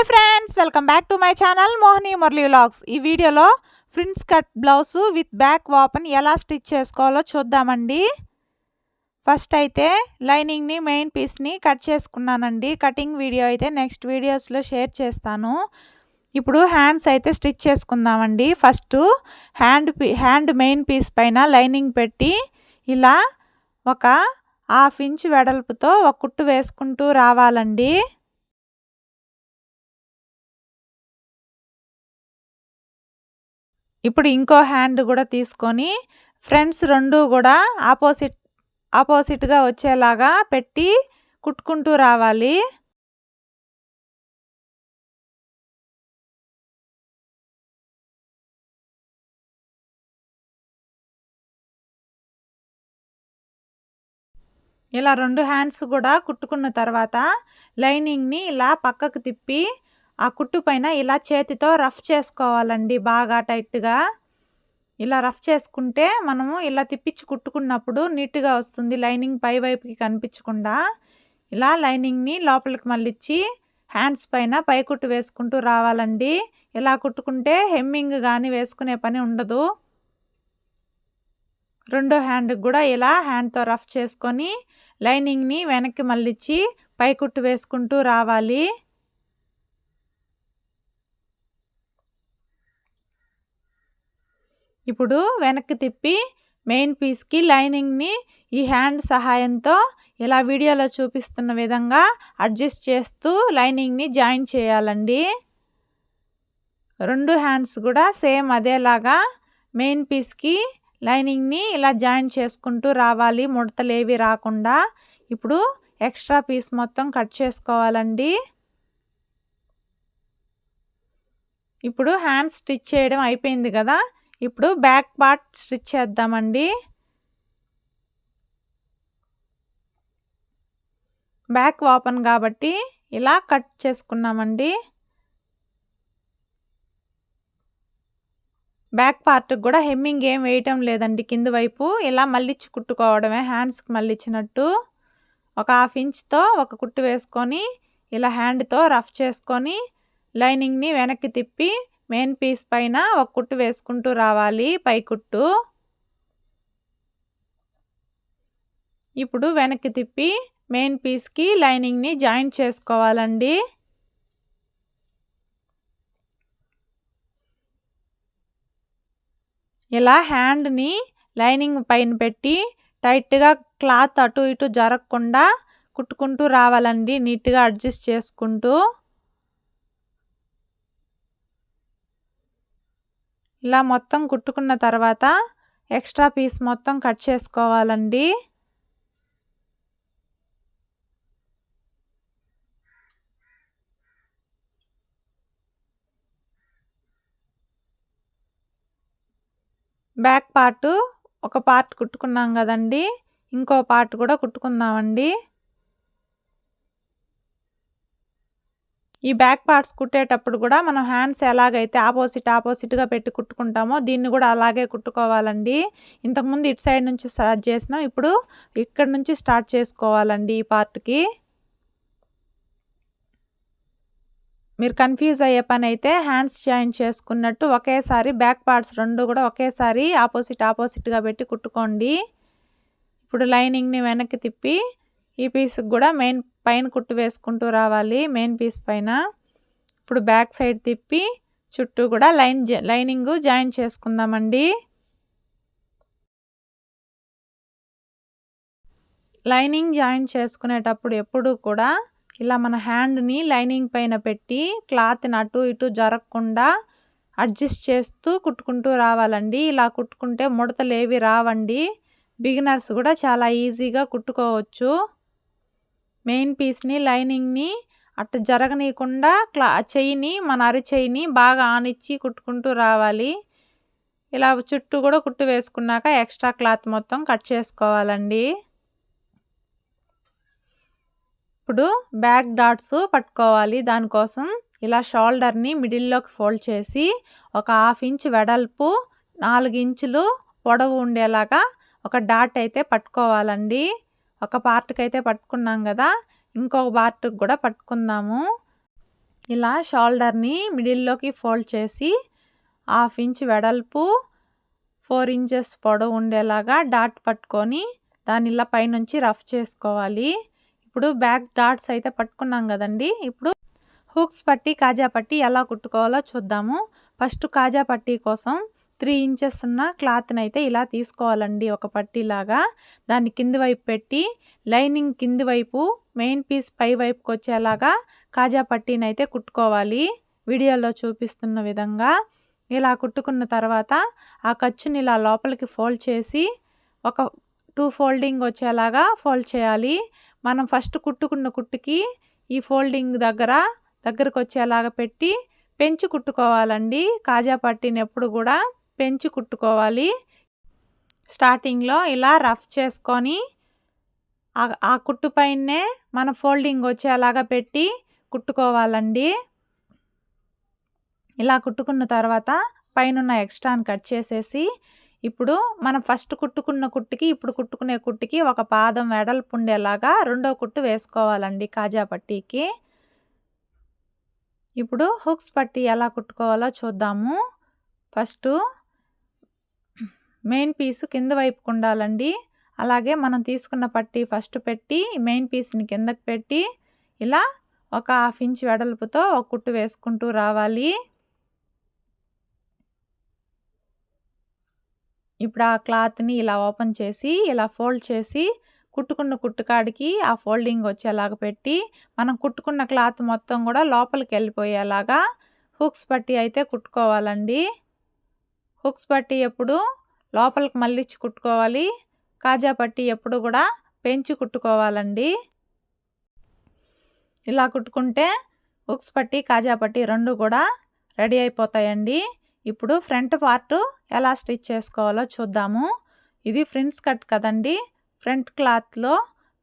Hi friends welcome back to my channel Mohini Murali vlogs. ఈ వీడియోలో prince cut blouse with back open ఎలా stitch చేసుకోవాలో చూద్దామండి. First అయితే లైనింగ్ని మెయిన్ పీస్ని కట్ చేసుకున్నానండి. కటింగ్ వీడియో అయితే నెక్స్ట్ వీడియోస్లో షేర్ చేస్తాను. ఇప్పుడు హ్యాండ్స్ అయితే స్టిచ్ చేసుకుందామండి. ఫస్ట్ హ్యాండ్ పీ హ్యాండ్ మెయిన్ పీస్ పైన లైనింగ్ పెట్టి ఇలా ఒక హాఫ్ ఇంచ్ వెడల్పుతో ఒక కుట్టు వేసుకుంటూ రావాలండి. ఇప్పుడు ఇంకో హ్యాండ్ కూడా తీసుకొని ఫ్రెండ్స్ రెండు కూడా ఆపోజిట్ ఆపోజిట్గా వచ్చేలాగా పెట్టి కుట్టుకుంటూ రావాలి. ఇలా రెండు హ్యాండ్స్ కూడా కుట్టుకున్న తర్వాత లైనింగ్ని ఇలా పక్కకు తిప్పి ఆ కుట్టు పైన ఇలా చేతితో రఫ్ చేసుకోవాలండి బాగా టైట్గా. ఇలా రఫ్ చేసుకుంటే మనము ఇలా తిప్పించి కుట్టుకున్నప్పుడు నీట్గా వస్తుంది లైనింగ్ పై వైపుకి కనిపించకుండా. ఇలా లైనింగ్ని లోపలికి మళ్ళిచ్చి హ్యాండ్స్ పైన పైకుట్టు వేసుకుంటూ రావాలండి. ఇలా కుట్టుకుంటే హెమ్మింగ్ కానీ వేసుకునే పని ఉండదు. రెండో హ్యాండ్కి కూడా ఇలా హ్యాండ్తో రఫ్ చేసుకొని లైనింగ్ని వెనక్కి మళ్ళిచ్చి పైకుట్టు వేసుకుంటూ రావాలి. ఇప్పుడు వెనక్కి తిప్పి మెయిన్ పీస్కి లైనింగ్ని ఈ హ్యాండ్ సహాయంతో ఇలా వీడియోలో చూపిస్తున్న విధంగా అడ్జస్ట్ చేస్తూ లైనింగ్ని జాయిన్ చేయాలండి. రెండు హ్యాండ్స్ కూడా సేమ్ అదేలాగా మెయిన్ పీస్కి లైనింగ్ని ఇలా జాయిన్ చేసుకుంటూ రావాలి. ముడతలు ఏవి రాకుండా ఇప్పుడు ఎక్స్ట్రా పీస్ మొత్తం కట్ చేసుకోవాలండి. ఇప్పుడు హ్యాండ్స్ స్టిచ్ చేయడం అయిపోయింది కదా. ఇప్పుడు బ్యాక్ పార్ట్ స్టిచ్ చేద్దామండి. బ్యాక్ ఓపెన్ కాబట్టి ఇలా కట్ చేసుకున్నామండి. బ్యాక్ పార్ట్కి కూడా హెమ్మింగ్ ఏం వేయటం లేదండి. కింద వైపు ఇలా మళ్ళిచ్చి కుట్టుకోవడమే హ్యాండ్స్కి మళ్ళిచ్చినట్టు. ఒక హాఫ్ ఇంచ్తో ఒక కుట్టు వేసుకొని ఇలా హ్యాండ్తో రఫ్ చేసుకొని లైనింగ్ని వెనక్కి తిప్పి మెయిన్ పీస్ పైన ఒక కుట్టు వేసుకుంటూ రావాలి పై కుట్టు. ఇప్పుడు వెనక్కి తిప్పి మెయిన్ పీస్కి లైనింగ్ని జాయింట్ చేసుకోవాలండి. ఇలా హ్యాండ్ని లైనింగ్ పైన పెట్టి టైట్గా క్లాత్ అటు ఇటు జరగకుండా కుట్టుకుంటూ రావాలండి నీట్గా అడ్జస్ట్ చేసుకుంటూ. ఇలా మొత్తం కుట్టుకున్న తర్వాత ఎక్స్ట్రా పీస్ మొత్తం కట్ చేసుకోవాలండి. బ్యాక్ పార్ట్ ఒక పార్ట్ కుట్టుకున్నాం కదండి. ఇంకో పార్ట్ కూడా కుట్టుకుందామండి. ఈ బ్యాక్ పార్ట్స్ కుట్టేటప్పుడు కూడా మనం హ్యాండ్స్ ఎలాగైతే ఆపోజిట్ ఆపోజిట్గా పెట్టి కుట్టుకుంటామో దీన్ని కూడా అలాగే కుట్టుకోవాలండి. ఇంతకుముందు ఇటు సైడ్ నుంచి స్టార్ట్ చేసినాం ఇప్పుడు ఇక్కడ నుంచి స్టార్ట్ చేసుకోవాలండి ఈ పార్ట్కి. మీరు కన్ఫ్యూజ్ అయ్యే పని అయితే హ్యాండ్స్ జాయిన్ చేసుకున్నట్టు ఒకేసారి బ్యాక్ పార్ట్స్ రెండు కూడా ఒకేసారి ఆపోజిట్ ఆపోజిట్గా పెట్టి కుట్టుకోండి. ఇప్పుడు లైనింగ్ని వెనక్కి తిప్పి ఈ పీస్కి కూడా మెయిన్ పైన కుట్టు వేసుకుంటూ రావాలి. మెయిన్ పీస్ పైన ఇప్పుడు బ్యాక్ సైడ్ తిప్పి చుట్టూ కూడా లైన్ లైనింగ్ జాయిన్ చేసుకుందామండి. లైనింగ్ జాయిన్ చేసుకునేటప్పుడు ఎప్పుడు కూడా ఇలా మన హ్యాండ్ని లైనింగ్ పైన పెట్టి క్లాత్ని అటు ఇటు జరగకుండా అడ్జస్ట్ చేస్తూ కుట్టుకుంటూ రావాలండి. ఇలా కుట్టుకుంటే ముడతలు ఏవి రావండి. బిగినర్స్ కూడా చాలా ఈజీగా కుట్టుకోవచ్చు. మెయిన్ పీస్ని లైనింగ్ని అట్ట జరగనీయకుండా క్లా చెయ్యిని మన అరిచెయ్యిని బాగా ఆనిచ్చి కుట్టుకుంటూ రావాలి. ఇలా చుట్టూ కూడా కుట్టు వేసుకున్నాక ఎక్స్ట్రా క్లాత్ మొత్తం కట్ చేసుకోవాలండి. ఇప్పుడు బ్యాక్ డాట్స్ పట్టుకోవాలి. దానికోసం ఇలా షోల్డర్ని మిడిల్లోకి ఫోల్డ్ చేసి ఒక హాఫ్ ఇంచ్ వెడల్పు నాలుగు ఇంచులు పొడవు ఉండేలాగా ఒక డాట్ అయితే పట్టుకోవాలండి. ఒక పార్ట్కి అయితే పట్టుకున్నాం కదా ఇంకొక పార్ట్కి కూడా పట్టుకుందాము. ఇలా షోల్డర్ని మిడిల్లోకి ఫోల్డ్ చేసి హాఫ్ ఇంచ్ వెడల్పు ఫోర్ ఇంచెస్ పొడవు ఉండేలాగా డాట్ పట్టుకొని దాని ఇలా పైనుంచి రఫ్ చేసుకోవాలి. ఇప్పుడు బ్యాక్ డాట్స్ అయితే పట్టుకున్నాం కదండి. ఇప్పుడు హుక్స్ పట్టి కాజా పట్టి ఎలా కుట్టుకోవాలో చూద్దాము. ఫస్ట్ కాజా పట్టి కోసం త్రీ ఇంచెస్ ఉన్న క్లాత్ని అయితే ఇలా తీసుకోవాలండి. ఒక పట్టీలాగా దాన్ని కింది వైపు పెట్టి లైనింగ్ కింది వైపు మెయిన్ పీస్ పై వైపుకి వచ్చేలాగా కాజా పట్టీని అయితే కుట్టుకోవాలి. వీడియోలో చూపిస్తున్న విధంగా ఇలా కుట్టుకున్న తర్వాత ఆ ఖర్చుని ఇలా లోపలికి ఫోల్డ్ చేసి ఒక టూ ఫోల్డింగ్ వచ్చేలాగా ఫోల్డ్ చేయాలి. మనం ఫస్ట్ కుట్టుకున్న కుట్టుకి ఈ ఫోల్డింగ్ దగ్గర దగ్గరకు వచ్చేలాగా పెట్టి పెంచి కుట్టుకోవాలండి. కాజా పట్టిని ఎప్పుడు కూడా పెంచి కుట్టుకోవాలి. స్టార్టింగ్లో ఇలా రఫ్ చేసుకొని ఆ కుట్టు పైనే మన ఫోల్డింగ్ వచ్చేలాగా పెట్టి కుట్టుకోవాలండి. ఇలా కుట్టుకున్న తర్వాత పైన ఎక్స్ట్రాని కట్ చేసేసి ఇప్పుడు మనం ఫస్ట్ కుట్టుకున్న కుట్టుకి ఇప్పుడు కుట్టుకునే కుట్టుకి ఒక పాదం వెడల్పు ఉండేలాగా రెండో కుట్టు వేసుకోవాలండి కాజా పట్టీకి. ఇప్పుడు హుక్స్ పట్టీ ఎలా కుట్టుకోవాలో చూద్దాము. ఫస్ట్ మెయిన్ పీస్ కింద వైపుకు ఉండాలండి. అలాగే మనం తీసుకున్న పట్టీ ఫస్ట్ పెట్టి మెయిన్ పీస్ని కిందకు పెట్టి ఇలా ఒక హాఫ్ ఇంచ్ వెడల్పుతో ఒక కుట్టు వేసుకుంటూ రావాలి. ఇప్పుడు ఆ క్లాత్ని ఇలా ఓపెన్ చేసి ఇలా ఫోల్డ్ చేసి కుట్టుకున్న కుట్టుకాడికి ఆ ఫోల్డింగ్ వచ్చేలాగా పెట్టి మనం కుట్టుకున్న క్లాత్ మొత్తం కూడా లోపలికి వెళ్ళిపోయేలాగా హుక్స్ పట్టి అయితే కుట్టుకోవాలండి. హుక్స్ పట్టి ఎప్పుడు లోపలికి మళ్ళించి కుట్టుకోవాలి కాజా పట్టి ఎప్పుడు కూడా పెంచి కుట్టుకోవాలండి. ఇలా కుట్టుకుంటే ఉక్స్ పట్టి కాజా పట్టి రెండు కూడా రెడీ అయిపోతాయండి. ఇప్పుడు ఫ్రంట్ పార్ట్ ఎలా స్టిచ్ చేసుకోవాలో చూద్దాము. ఇది ఫ్రిన్స్ కట్ కదండి. ఫ్రంట్ క్లాత్లో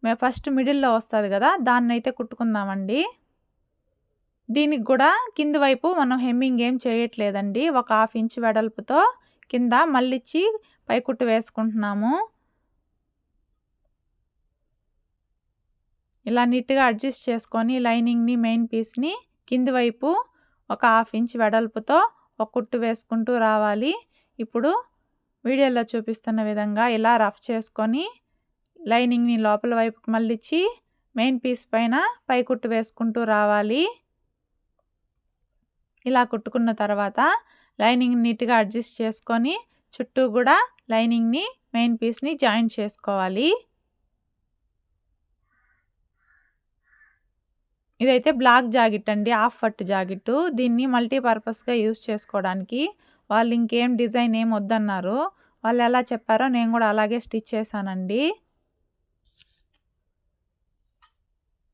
మే ఫస్ట్ మిడిల్లో వస్తుంది కదా దాన్ని అయితే కుట్టుకుందామండి. దీనికి కూడా కింది వైపు మనం హెమ్మింగ్ ఏం చేయట్లేదండి. ఒక హాఫ్ ఇంచ్ వెడల్పుతో కింద మళ్ళిచ్చి పైకుట్టు వేసుకుంటున్నాము. ఇలా నీట్గా అడ్జస్ట్ చేసుకొని లైనింగ్ని మెయిన్ పీస్ని కింది వైపు ఒక హాఫ్ ఇంచ్ వెడల్పుతో ఒక కుట్టు వేసుకుంటూ రావాలి. ఇప్పుడు వీడియోలో చూపిస్తున్న విధంగా ఇలా రఫ్ చేసుకొని లైనింగ్ని లోపల వైపుకి మళ్ళించి మెయిన్ పీస్ పైన పై కుట్టు వేసుకుంటూ రావాలి. ఇలా కుట్టుకున్న తర్వాత లైనింగ్ నీట్గా అడ్జస్ట్ చేసుకొని చుట్టూ కూడా లైనింగ్ని మెయిన్ పీస్ని జాయింట్ చేసుకోవాలి. ఇదైతే బ్లాక్ జాకెట్ అండి హాఫ్ ఫట్ జాకెట్ దీన్ని మల్టీపర్పస్గా యూజ్ చేసుకోవడానికి వాళ్ళు ఇంకేం డిజైన్ ఏం వద్దన్నారు. వాళ్ళు ఎలా చెప్పారో నేను కూడా అలాగే స్టిచ్ చేశానండి.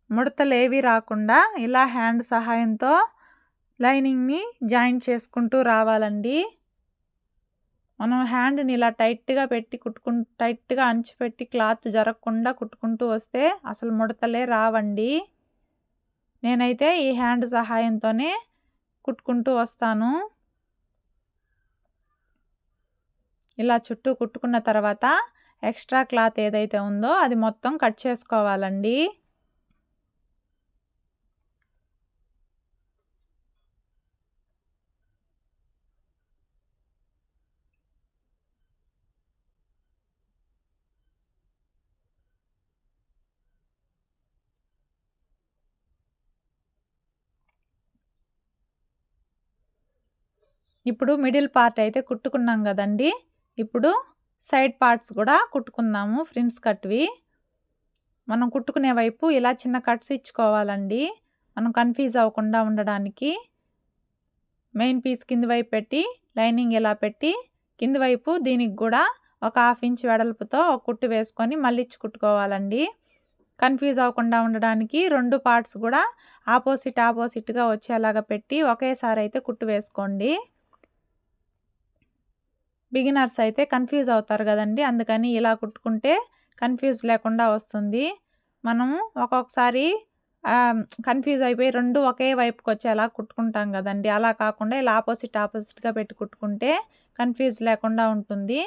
ముడతలు ఏవి రాకుండా ఇలా హ్యాండ్ సహాయంతో లైనింగ్ని జాయింట్ చేసుకుంటూ రావాలండి. మనం హ్యాండ్ని ఇలా టైట్గా పెట్టి కుట్టుకు టైట్గా అంచు పెట్టి క్లాత్ జరగకుండా కుట్టుకుంటూ వస్తే అసలు ముడతలే రావండి. నేనైతే ఈ హ్యాండ్ సహాయంతోనే కుట్టుకుంటూ వస్తాను. ఇలా చుట్టూ కుట్టుకున్న తర్వాత ఎక్స్ట్రా క్లాత్ ఏదైతే ఉందో అది మొత్తం కట్ చేసుకోవాలండి. ఇప్పుడు మిడిల్ పార్ట్ అయితే కుట్టుకున్నాం కదండి. ఇప్పుడు సైడ్ పార్ట్స్ కూడా కుట్టుకుందాము ఫ్రిన్స్ కట్వి మనం కుట్టుకునే వైపు ఇలా చిన్న కట్స్ ఇచ్చుకోవాలండి. మనం కన్ఫ్యూజ్ అవ్వకుండా ఉండడానికి మెయిన్ పీస్ కింది వైపు పెట్టి లైనింగ్ ఇలా పెట్టి కింది వైపు దీనికి కూడా ఒక హాఫ్ ఇంచ్ వెడల్పుతో ఒక కుట్టు వేసుకొని మళ్ళీ కుట్టుకోవాలండి. కన్ఫ్యూజ్ అవ్వకుండా ఉండడానికి రెండు పార్ట్స్ కూడా ఆపోజిట్ ఆపోజిట్గా వచ్చేలాగా పెట్టి ఒకేసారి అయితే కుట్టు వేసుకోండి. బిగినర్స్ అయితే కన్ఫ్యూజ్ అవుతారు కదండి. అందుకని ఇలా కుట్టుకుంటే కన్ఫ్యూజ్ లేకుండా వస్తుంది. మనము ఒక్కొక్కసారి కన్ఫ్యూజ్ అయిపోయి రెండు ఒకే వైపుకి వచ్చేలా కుట్టుకుంటాం కదండి. అలా కాకుండా ఇలా ఆపోజిట్ ఆపోజిట్గా పెట్టి కుట్టుకుంటే కన్ఫ్యూజ్ లేకుండా ఉంటుంది.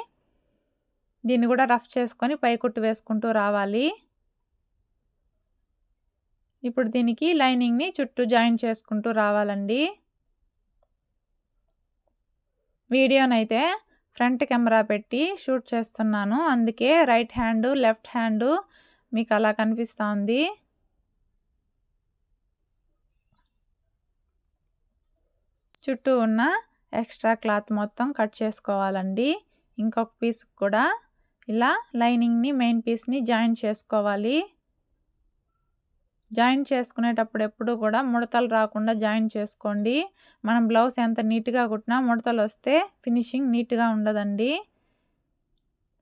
దీన్ని కూడా రఫ్ చేసుకొని పై కుట్టు వేసుకుంటూ రావాలి. ఇప్పుడు దీనికి లైనింగ్ని చుట్టూ జాయిన్ చేసుకుంటూ రావాలండి. వీడియోనైతే ఫ్రంట్ కెమెరా పెట్టి షూట్ చేస్తున్నాను. అందుకే రైట్ హ్యాండ్ లెఫ్ట్ హ్యాండ్ మీకు అలా కనిపిస్తూ ఉంది చుట్టూ ఉన్న ఎక్స్ట్రా క్లాత్ మొత్తం కట్ చేసుకోవాలండి. ఇంకొక పీస్ కూడా. ఇలా లైనింగ్ని మెయిన్ పీస్ని జాయిన్ చేసుకోవాలి. జాయిన్ చేసుకునేటప్పుడు ఎప్పుడు కూడా ముడతలు రాకుండా జాయిన్ చేసుకోండి. మనం బ్లౌజ్ ఎంత నీట్గా కుట్టినా ముడతలు వస్తే ఫినిషింగ్ నీట్గా ఉండదండి.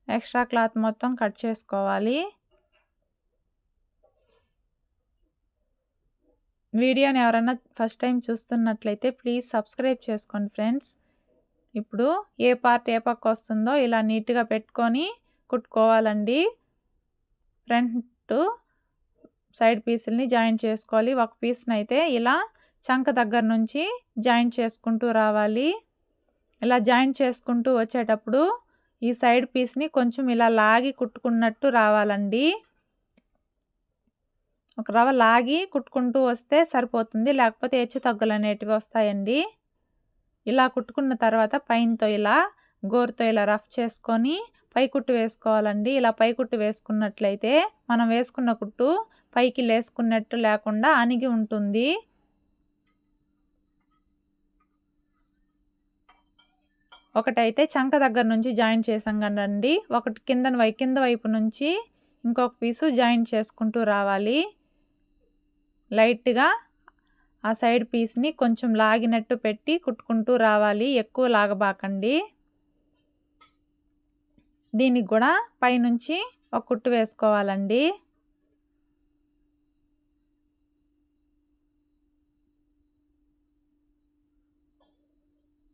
ఎక్స్ట్రా క్లాత్ మొత్తం కట్ చేసుకోవాలి. వీడియోని ఎవరైనా ఫస్ట్ టైం చూస్తున్నట్లయితే ప్లీజ్ సబ్స్క్రైబ్ చేసుకోండి ఫ్రెండ్స్. ఇప్పుడు ఏ పార్ట్ ఏ పక్క వస్తుందో ఇలా నీట్గా పెట్టుకొని కుట్టుకోవాలండి. ఫ్రంట్ సైడ్ పీసుల్ని జాయిన్ చేసుకోవాలి. ఒక పీస్ని అయితే ఇలా చంక దగ్గర నుంచి జాయిన్ చేసుకుంటూ రావాలి. ఇలా జాయిన్ చేసుకుంటూ వచ్చేటప్పుడు ఈ సైడ్ పీస్ని కొంచెం ఇలా లాగి కుట్టుకున్నట్టు రావాలండి. ఒక రవ లాగి కుట్టుకుంటూ వస్తే సరిపోతుంది. లేకపోతే హెచ్చు తగ్గులు అనేటివి వస్తాయండి. ఇలా కుట్టుకున్న తర్వాత పైనతో ఇలా గోరుతో ఇలా రఫ్ చేసుకొని పై కుట్టు వేసుకోవాలండి. ఇలా పై కుట్టు వేసుకున్నట్లయితే మనం వేసుకున్న కుట్టు పైకి లేసుకున్నట్టు లేకుండా అణిగి ఉంటుంది. ఒకటైతే చంక దగ్గర నుంచి జాయిన్ చేసాం కదండి. ఒకటి కింద వై కింద వైపు నుంచి ఇంకొక పీసు జాయిన్ చేసుకుంటూ రావాలి. లైట్గా ఆ సైడ్ పీస్ని కొంచెం లాగినట్టు పెట్టి కుట్టుకుంటూ రావాలి. ఎక్కువ లాగబాకండి. దీనికి కూడా పైనుంచి ఒక కుట్టు వేసుకోవాలండి.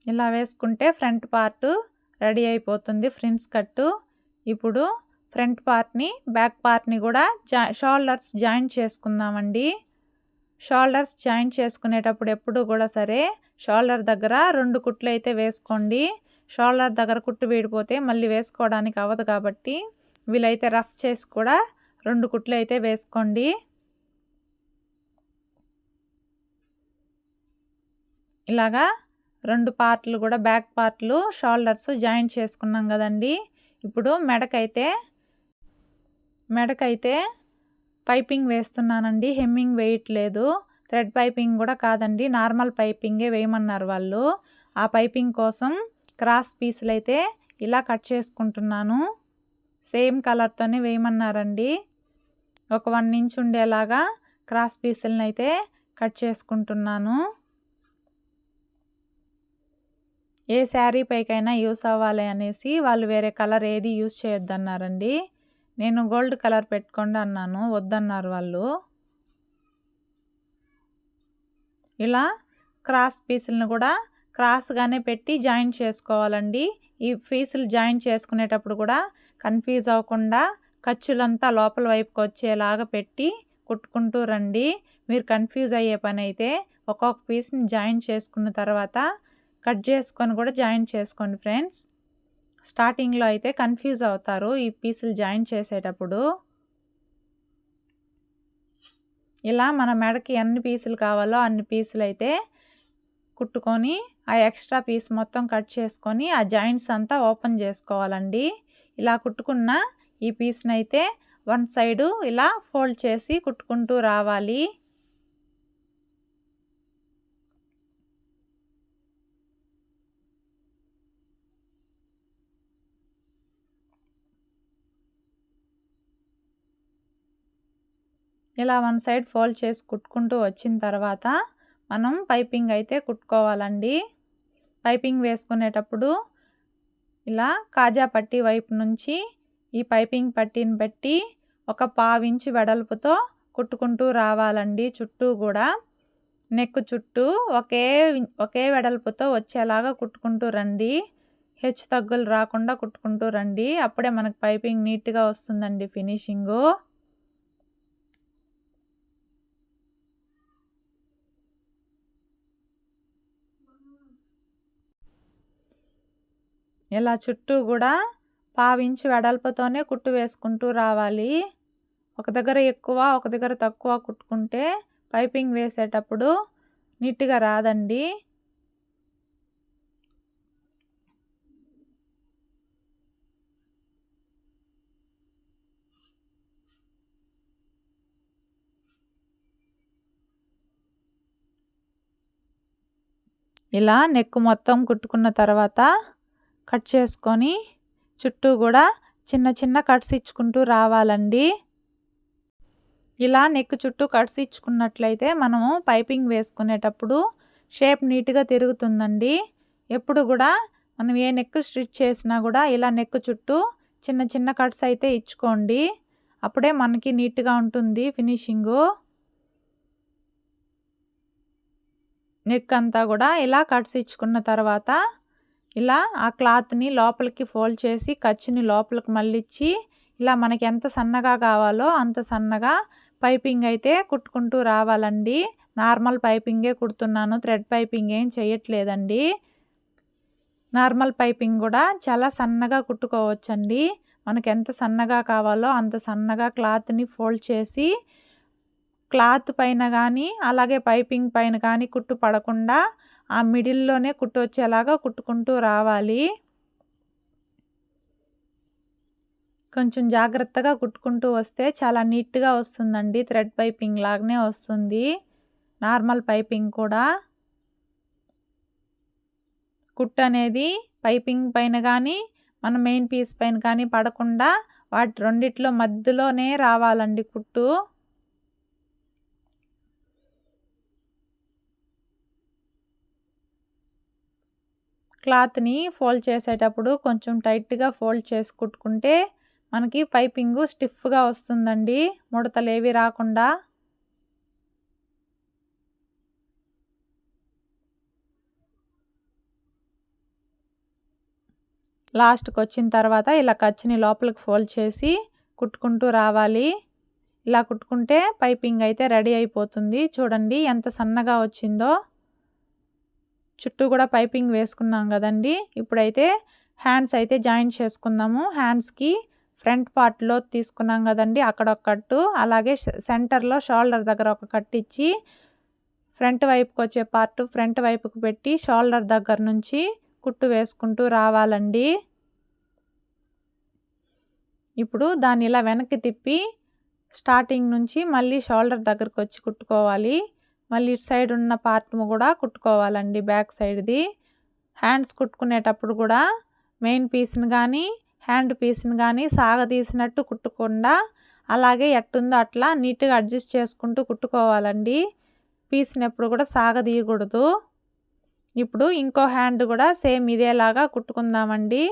ఇలా వేసుకుంటే ఫ్రంట్ పార్ట్ రెడీ అయిపోతుంది ఫ్రిన్స్ కట్టు. ఇప్పుడు ఫ్రంట్ పార్ట్ని బ్యాక్ పార్ట్ని కూడా జా షోల్డర్స్ జాయిన్ చేసుకుందామండి. షోల్డర్స్ జాయిన్ చేసుకునేటప్పుడు ఎప్పుడు కూడా సరే షోల్డర్ దగ్గర రెండు కుట్లు అయితే వేసుకోండి. షోల్డర్ దగ్గర కుట్టు వీడిపోతే మళ్ళీ వేసుకోవడానికి అవ్వదు కాబట్టి వీలైతే రఫ్ చేసి కూడా రెండు కుట్లు అయితే వేసుకోండి. ఇలాగా రెండు పార్ట్లు కూడా బ్యాక్ పార్ట్లు షోల్డర్స్ జాయిన్ చేసుకున్నాం కదండి. ఇప్పుడు మెడకైతే మెడకైతే పైపింగ్ వేస్తున్నానండి. హెమ్మింగ్ వేయట్లేదు థ్రెడ్ పైపింగ్ కూడా కాదండి. నార్మల్ పైపింగే వేయమన్నారు వాళ్ళు. ఆ పైపింగ్ కోసం క్రాస్ పీసులు అయితే ఇలా కట్ చేసుకుంటున్నాను. సేమ్ కలర్తోనే వేయమన్నారండి. ఒక వన్ ఇంచ్ ఉండేలాగా క్రాస్ పీసులను అయితే కట్ చేసుకుంటున్నాను. ఏ శారీ పైకైనా యూస్ అవ్వాలి అనేసి వాళ్ళు వేరే కలర్ ఏది యూస్ చేయొద్దన్నారండి. నేను గోల్డ్ కలర్ పెట్టుకోండి అన్నాను వద్దన్నారు వాళ్ళు. ఇలా క్రాస్ పీసులను కూడా క్రాస్గానే పెట్టి జాయిన్ చేసుకోవాలండి. ఈ పీసులు జాయిన్ చేసుకునేటప్పుడు కూడా కన్ఫ్యూజ్ అవ్వకుండా ఖర్చులంతా లోపల వైపుకి వచ్చేలాగా పెట్టి కుట్టుకుంటూ రండి. మీరు కన్ఫ్యూజ్ అయ్యే పని అయితే ఒక్కొక్క పీస్ని జాయిన్ చేసుకున్న తర్వాత కట్ చేసుకొని కూడా జాయిన్ చేసుకోండి ఫ్రెండ్స్. స్టార్టింగ్లో అయితే కన్ఫ్యూజ్ అవుతారు ఈ పీసులు జాయిన్ చేసేటప్పుడు. ఇలా మన మెడకి ఎన్ని పీసులు కావాలో అన్ని పీసులు అయితే కుట్టుకొని ఆ ఎక్స్ట్రా పీస్ మొత్తం కట్ చేసుకొని ఆ జాయింట్స్ అంతా ఓపెన్ చేసుకోవాలండి. ఇలా కుట్టుకున్న ఈ పీస్ని అయితే వన్ సైడు ఇలా ఫోల్డ్ చేసి కుట్టుకుంటూ రావాలి. ఇలా వన్ సైడ్ ఫోల్డ్ చేసి కుట్టుకుంటూ వచ్చిన తర్వాత మనం పైపింగ్ అయితే కుట్టుకోవాలండి. పైపింగ్ వేసుకునేటప్పుడు ఇలా కాజా పట్టి వైపు నుంచి ఈ పైపింగ్ పట్టిని పెట్టి ఒక పావించి వెడల్పుతో కుట్టుకుంటూ రావాలండి. చుట్టూ కూడా నెక్ చుట్టూ ఒకే ఒకే వెడల్పుతో వచ్చేలాగా కుట్టుకుంటూ రండి. హెచ్చు తగ్గులు రాకుండా కుట్టుకుంటూ రండి. అప్పుడే మనకు పైపింగ్ నీట్గా వస్తుందండి ఫినిషింగు. ఇలా చుట్టూ కూడా పావించి వెడల్పుతోనే కుట్టు వేసుకుంటూ రావాలి. ఒక దగ్గర ఎక్కువ ఒక దగ్గర తక్కువ కుట్టుకుంటే పైపింగ్ వేసేటప్పుడు నీట్గా రాదండి. ఇలా నెక్ మొత్తం కుట్టుకున్న తర్వాత కట్ చేసుకొని చుట్టూ కూడా చిన్న చిన్న కట్స్ ఇచ్చుకుంటూ రావాలండి. ఇలా నెక్ చుట్టూ కట్స్ ఇచ్చుకున్నట్లయితే మనము పైపింగ్ వేసుకునేటప్పుడు షేప్ నీట్గా తిరుగుతుందండి. ఎప్పుడు కూడా మనం ఏ నెక్ స్టిచ్ చేసినా కూడా ఇలా నెక్ చుట్టూ చిన్న చిన్న కట్స్ అయితే ఇచ్చుకోండి. అప్పుడే మనకి నీట్గా ఉంటుంది ఫినిషింగు. నెక్ అంతా కూడా ఇలా కట్స్ ఇచ్చుకున్న తర్వాత ఇలా ఆ క్లాత్ని లోపలికి ఫోల్డ్ చేసి ఖర్చుని లోపలికి మళ్ళిచ్చి ఇలా మనకి ఎంత సన్నగా కావాలో అంత సన్నగా పైపింగ్ అయితే కుట్టుకుంటూ రావాలండి. నార్మల్ పైపింగే కుడుతున్నాను థ్రెడ్ పైపింగ్ ఏం చేయట్లేదండి నార్మల్ పైపింగ్ కూడా చాలా సన్నగా కుట్టుకోవచ్చండి. మనకు ఎంత సన్నగా కావాలో అంత సన్నగా క్లాత్ని ఫోల్డ్ చేసి క్లాత్ పైన కానీ అలాగే పైపింగ్ పైన కానీ కుట్టు పడకుండా ఆ మిడిల్లోనే కుట్టు వచ్చేలాగా కుట్టుకుంటూ రావాలి. కొంచెం జాగ్రత్తగా కుట్టుకుంటూ వస్తే చాలా నీట్గా వస్తుందండి. థ్రెడ్ పైపింగ్ లాగానే వస్తుంది. నార్మల్ పైపింగ్ కూడా. కుట్టు అనేది పైపింగ్ పైన కానీ మన మెయిన్ పీస్ పైన కానీ పడకుండా వాటి రెండిట్లో మధ్యలోనే రావాలండి కుట్టు. క్లాత్ని ఫోల్డ్ చేసేటప్పుడు కొంచెం టైట్గా ఫోల్డ్ చేసి కుట్టుకుంటే మనకి పైపింగ్ స్టిఫ్గా వస్తుందండి. ముడతలు ఏవి రాకుండా. లాస్ట్కి వచ్చిన తర్వాత ఇలా కచ్చిని లోపలికి ఫోల్డ్ చేసి కుట్టుకుంటూ రావాలి. ఇలా కుట్టుకుంటే పైపింగ్ అయితే రెడీ అయిపోతుంది. చూడండి ఎంత సన్నగా వచ్చిందో. చుట్టూ కూడా పైపింగ్ వేసుకున్నాం కదండి. ఇప్పుడైతే హ్యాండ్స్ అయితే జాయిన్ చేసుకుందాము. హ్యాండ్స్కి ఫ్రంట్ పార్ట్లో తీసుకున్నాం కదండి అక్కడ ఒక కట్టు అలాగే సెంటర్లో షోల్డర్ దగ్గర ఒక కట్ ఇచ్చి ఫ్రంట్ వైపుకి వచ్చే పార్ట్ ఫ్రంట్ వైపుకి పెట్టి షోల్డర్ దగ్గర నుంచి కుట్టు వేసుకుంటూ రావాలండి. ఇప్పుడు దాన్ని ఇలా వెనక్కి తిప్పి స్టార్టింగ్ నుంచి మళ్ళీ షోల్డర్ దగ్గరకు వచ్చి కుట్టుకోవాలి. మళ్ళీ ఇటు సైడ్ ఉన్న పార్ట్ను కూడా కుట్టుకోవాలండి బ్యాక్ సైడ్ది. హ్యాండ్స్ కుట్టుకునేటప్పుడు కూడా మెయిన్ పీస్ని కానీ హ్యాండ్ పీస్ని కానీ సాగదీసినట్టు కుట్టకుండా అలాగే ఎట్టుందో అట్లా నీట్గా అడ్జస్ట్ చేసుకుంటూ కుట్టుకోవాలండి. పీస్ని ఎప్పుడు కూడా సాగదీయకూడదు. ఇప్పుడు ఇంకో హ్యాండ్ కూడా సేమ్ ఇదేలాగా కుట్టుకుందామండి.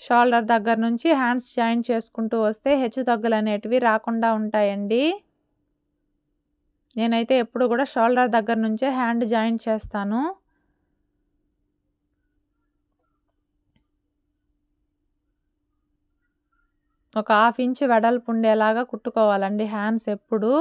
షోల్డర్ దగ్గర నుంచి హ్యాండ్స్ జాయిన్ చేసుకుంటూ వస్తే హెచ్చు తగ్గులు అనేటివి రాకుండా ఉంటాయండి. నేనైతే ఎప్పుడు కూడా షోల్డర్ దగ్గర నుంచే హ్యాండ్ జాయిన్ చేస్తాను. ఒక హాఫ్ ఇంచ్ వెడల్పు ఉండేలాగా కుట్టుకోవాలండి హ్యాండ్స్ ఎప్పుడు.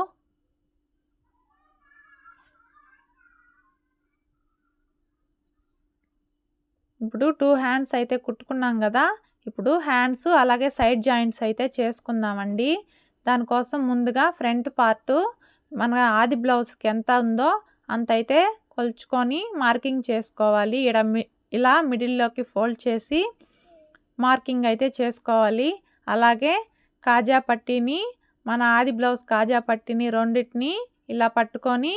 ఇప్పుడు టూ హ్యాండ్స్ అయితే కుట్టుకున్నాం కదా ఇప్పుడు హ్యాండ్స్ అలాగే సైడ్ జాయింట్స్ అయితే చేసుకుందామండి. దానికోసం ముందుగా ఫ్రంట్ పార్టు మన ఆది బ్లౌజ్కి ఎంత ఉందో అంత అయితే కొలుచుకొని మార్కింగ్ చేసుకోవాలి. ఇక్కడ ఇలా మిడిల్లోకి ఫోల్డ్ చేసి మార్కింగ్ అయితే చేసుకోవాలి. అలాగే కాజా పట్టీని మన ఆది బ్లౌజ్ కాజా పట్టీని రెండింటిని ఇలా పట్టుకొని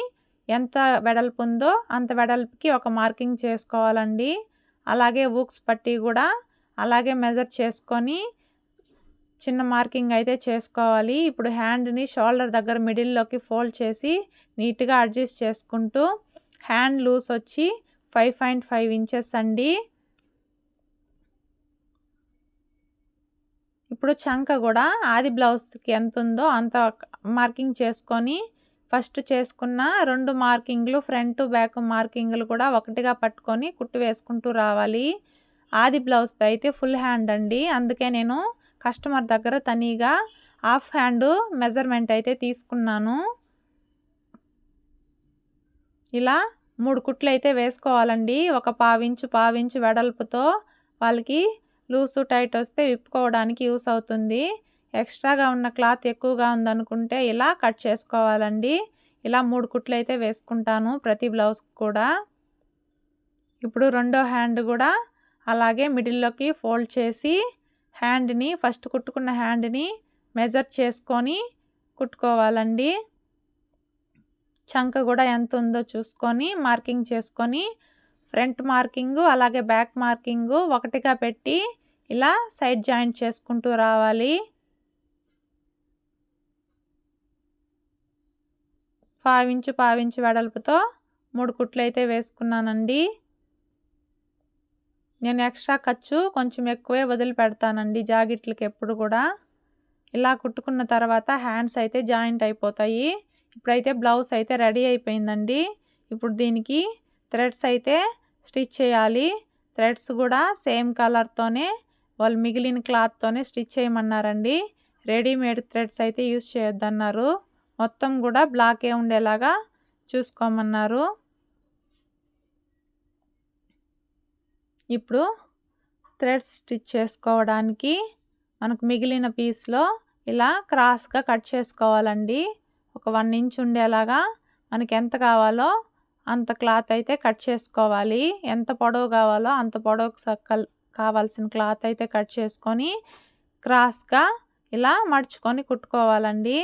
ఎంత వెడల్పు ఉందో అంత వెడల్పుకి ఒక మార్కింగ్ చేసుకోవాలండి. అలాగే ఊక్స్ పట్టీ కూడా అలాగే మెజర్ చేసుకొని చిన్న మార్కింగ్ అయితే చేసుకోవాలి. ఇప్పుడు హ్యాండ్ని షోల్డర్ దగ్గర మిడిల్లోకి ఫోల్డ్ చేసి నీట్గా అడ్జస్ట్ చేసుకుంటూ హ్యాండ్ లూస్ వచ్చి ఫైవ్ పాయింట్ ఫైవ్ ఇంచెస్ అండి. ఇప్పుడు చంక కూడా ఆది బ్లౌజ్కి ఎంత ఉందో అంత మార్కింగ్ చేసుకొని ఫస్ట్ చేసుకున్న రెండు మార్కింగ్లు ఫ్రంట్ బ్యాక్ మార్కింగ్లు కూడా ఒకటిగా పట్టుకొని కుట్టు వేసుకుంటూ రావాలి. ఆది బ్లౌజ్ అయితే ఫుల్ హ్యాండ్ అండి. అందుకే నేను కస్టమర్ దగ్గర తనీగా హాఫ్ హ్యాండ్ మెజర్మెంట్ అయితే తీసుకున్నాను. ఇలా మూడు కుట్లు అయితే వేసుకోవాలండి. ఒక పావించు పావించు వెడల్పుతో వాళ్ళకి లూసు టైట్ వస్తే విప్పుకోవడానికి యూస్ అవుతుంది. ఎక్స్ట్రాగా ఉన్న క్లాత్ ఎక్కువగా ఉందనుకుంటే ఇలా కట్ చేసుకోవాలండి. ఇలా మూడు కుట్లు అయితే వేసుకుంటాను ప్రతి బ్లౌజ్ కూడా. ఇప్పుడు రెండో హ్యాండ్ కూడా అలాగే మిడిల్లోకి ఫోల్డ్ చేసి హ్యాండ్ని ఫస్ట్ కుట్టుకున్న హ్యాండ్ని మెజర్ చేసుకొని కుట్టుకోవాలండి. చంక కూడా ఎంత ఉందో చూసుకొని మార్కింగ్ చేసుకొని ఫ్రంట్ మార్కింగు అలాగే బ్యాక్ మార్కింగు ఒకటిగా పెట్టి ఇలా సైడ్ జాయింట్ చేసుకుంటూ రావాలి. పావించు పావించు వెడల్పుతో మూడు కుట్లు అయితే వేసుకున్నానండి. నేను ఎక్స్ట్రా ఖర్చు కొంచెం ఎక్కువే వదిలిపెడతానండి జాకెట్లకి ఎప్పుడు కూడా. ఇలా కుట్టుకున్న తర్వాత హ్యాండ్స్ అయితే జాయింట్ అయిపోతాయి. ఇప్పుడైతే బ్లౌజ్ అయితే రెడీ అయిపోయిందండి. ఇప్పుడు దీనికి థ్రెడ్స్ అయితే స్టిచ్ చేయాలి. థ్రెడ్స్ కూడా సేమ్ కలర్తోనే వాళ్ళు మిగిలిన క్లాత్తోనే స్టిచ్ చేయమన్నారండి. రెడీమేడ్ థ్రెడ్స్ అయితే యూస్ చేయొద్దన్నారు. మొత్తం కూడా బ్లాకే ఉండేలాగా చూసుకోమన్నారు. ఇప్పుడు థ్రెడ్ స్టిచ్ చేసుకోవడానికి మనకు మిగిలిన పీస్లో ఇలా క్రాస్గా కట్ చేసుకోవాలండి. ఒక వన్ ఇంచ్ ఉండేలాగా మనకి ఎంత కావాలో అంత క్లాత్ అయితే కట్ చేసుకోవాలి. ఎంత పొడవు కావాలో అంత పొడవు కావాల్సిన క్లాత్ అయితే కట్ చేసుకొని క్రాస్గా ఇలా మడుచుకొని కుట్టుకోవాలండి.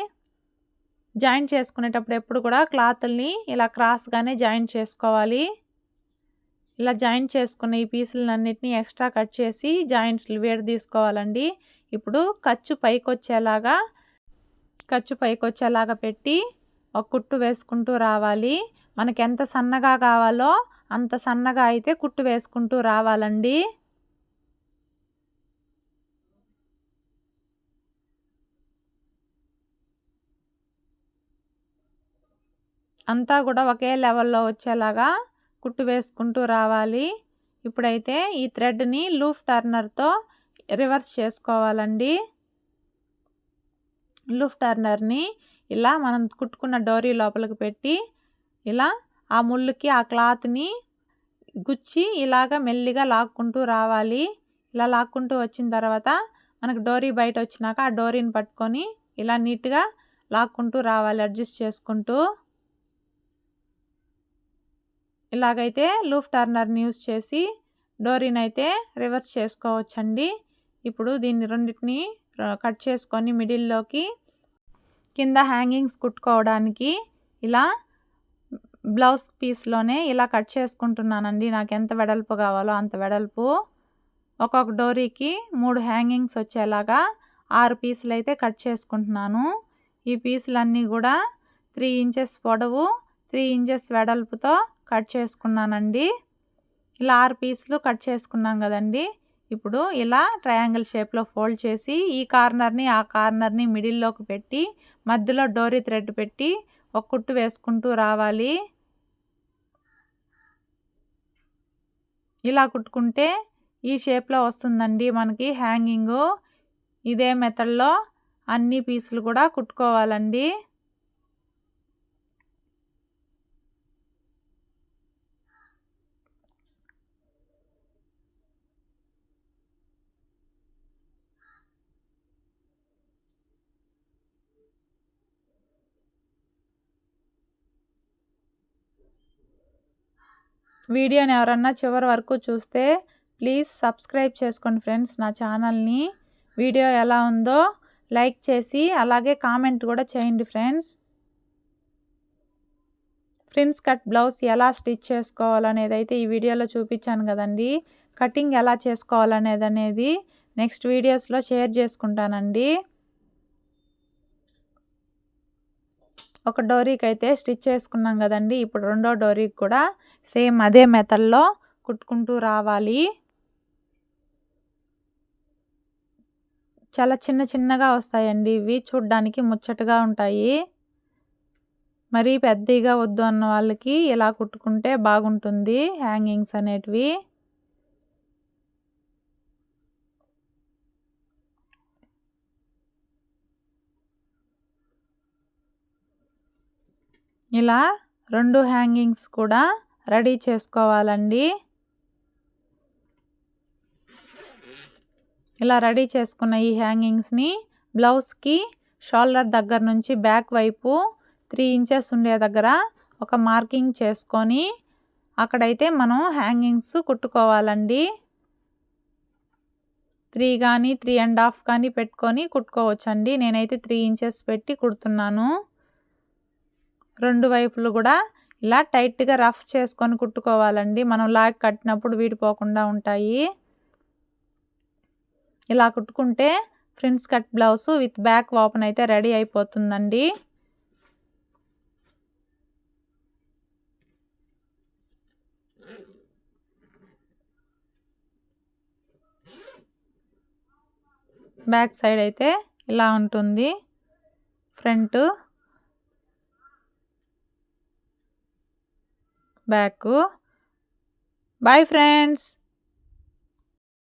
జాయిన్ చేసుకునేటప్పుడు ఎప్పుడు కూడా క్లాత్ని ఇలా క్రాస్గానే జాయిన్ చేసుకోవాలి. ఇలా జాయింట్ చేసుకున్న ఈ పీసులన్నిటిని ఎక్స్ట్రా కట్ చేసి జాయింట్స్లు వేడి తీసుకోవాలండి. ఇప్పుడు ఖర్చు పైకి వచ్చేలాగా ఖర్చు పైకి వచ్చేలాగా పెట్టి ఒక కుట్టు వేసుకుంటూ రావాలి. మనకి ఎంత సన్నగా కావాలో అంత సన్నగా అయితే కుట్టు వేసుకుంటూ రావాలండి. అంతా కూడా ఒకే లెవెల్లో వచ్చేలాగా కుట్టు వేసుకుంటూ రావాలి. ఇప్పుడైతే ఈ థ్రెడ్ని లూఫ్ టర్నర్తో రివర్స్ చేసుకోవాలండి. లూఫ్ టర్నర్ని ఇలా మనం కుట్టుకున్న డోరీ లోపలికి పెట్టి ఇలా ఆ ముళ్ళుకి ఆ క్లాత్ని గుచ్చి ఇలాగ మెల్లిగా లాక్కుంటూ రావాలి. ఇలా లాక్కుంటూ వచ్చిన తర్వాత మనకు డోరీ బయట వచ్చినాక ఆ డోరీని పట్టుకొని ఇలా నీట్గా లాక్కుంటూ రావాలి అడ్జస్ట్ చేసుకుంటూ. ఇలాగైతే లూఫ్ టర్నర్ని యూస్ చేసి డోరీని అయితే రివర్స్ చేసుకోవచ్చండి. ఇప్పుడు దీన్ని రెండింటిని కట్ చేసుకొని మిడిల్లోకి కింద హ్యాంగింగ్స్ కుట్టుకోవడానికి ఇలా బ్లౌజ్ పీస్లోనే ఇలా కట్ చేసుకుంటున్నానండి. నాకు ఎంత వెడల్పు కావాలో అంత వెడల్పు. ఒక్కొక్క డోరీకి మూడు హ్యాంగింగ్స్ వచ్చేలాగా ఆరు పీసులు అయితే కట్ చేసుకుంటున్నాను. ఈ పీసులన్నీ కూడా త్రీ ఇంచెస్ పొడవు త్రీ ఇంచెస్ వెడల్పుతో కట్ చేసుకున్నానండి. ఇలా ఆరు పీసులు కట్ చేసుకున్నాం కదండి. ఇప్పుడు ఇలా ట్రయాంగిల్ షేప్లో ఫోల్డ్ చేసి ఈ కార్నర్ని ఆ కార్నర్ని మిడిల్లోకి పెట్టి మధ్యలో డోరీ థ్రెడ్ పెట్టి ఒక కుట్టు వేసుకుంటూ రావాలి. ఇలా కుట్టుకుంటే ఈ షేప్లో వస్తుందండి మనకి హ్యాంగింగు. ఇదే మెథడ్లో అన్ని పీసులు కూడా కుట్టుకోవాలండి. వీడియోని ఎవరన్నా చివరి వరకు చూస్తే ప్లీజ్ సబ్స్క్రైబ్ చేసుకోండి ఫ్రెండ్స్ నా ఛానల్ని. వీడియో ఎలా ఉందో లైక్ చేసి అలాగే కామెంట్ కూడా చేయండి ఫ్రెండ్స్. ఫ్రిన్స్ కట్ బ్లౌజ్ ఎలా స్టిచ్ చేసుకోవాలనేది అయితే ఈ వీడియోలో చూపించాను కదండి. కటింగ్ ఎలా చేసుకోవాలనేది అనేది నెక్స్ట్ వీడియోస్లో షేర్ చేసుకుంటానండి. ఒక డోరీకి అయితే స్టిచ్ చేసుకున్నాం కదండి. ఇప్పుడు రెండో డోరీకి కూడా సేమ్ అదే మెథడ్లో కుట్టుకుంటూ రావాలి. చాలా చిన్న చిన్నగా వస్తాయండి ఇవి. చూడ్డానికి ముచ్చటగా ఉంటాయి. మరీ పెద్దగా వద్దు అన్న వాళ్ళకి ఇలా కుట్టుకుంటే బాగుంటుంది హ్యాంగింగ్స్ అనేటివి. ఇలా రెండు హ్యాంగింగ్స్ కూడా రెడీ చేసుకోవాలండి. ఇలా రెడీ చేసుకున్న ఈ హ్యాంగింగ్స్ని బ్లౌజ్కి షోల్డర్ దగ్గర నుంచి బ్యాక్ వైపు త్రీ ఇంచెస్ ఉండే దగ్గర ఒక మార్కింగ్ చేసుకొని అక్కడైతే మనం హ్యాంగింగ్స్ కుట్టుకోవాలండి. త్రీ కానీ త్రీ అండ్ హాఫ్ కానీ పెట్టుకొని కుట్టుకోవచ్చండి. నేనైతే త్రీ ఇంచెస్ పెట్టి కుడుతున్నాను. రెండు వైపులు కూడా ఇలా టైట్గా రఫ్ చేసుకొని కుట్టుకోవాలండి. మనం లాగ్ కట్టినప్పుడు వీడిపోకుండా ఉంటాయి. ఇలా కుట్టుకుంటే prince cut blouse with back open అయితే రెడీ అయిపోతుందండి. బ్యాక్ సైడ్ అయితే ఇలా ఉంటుంది. Front back bye friends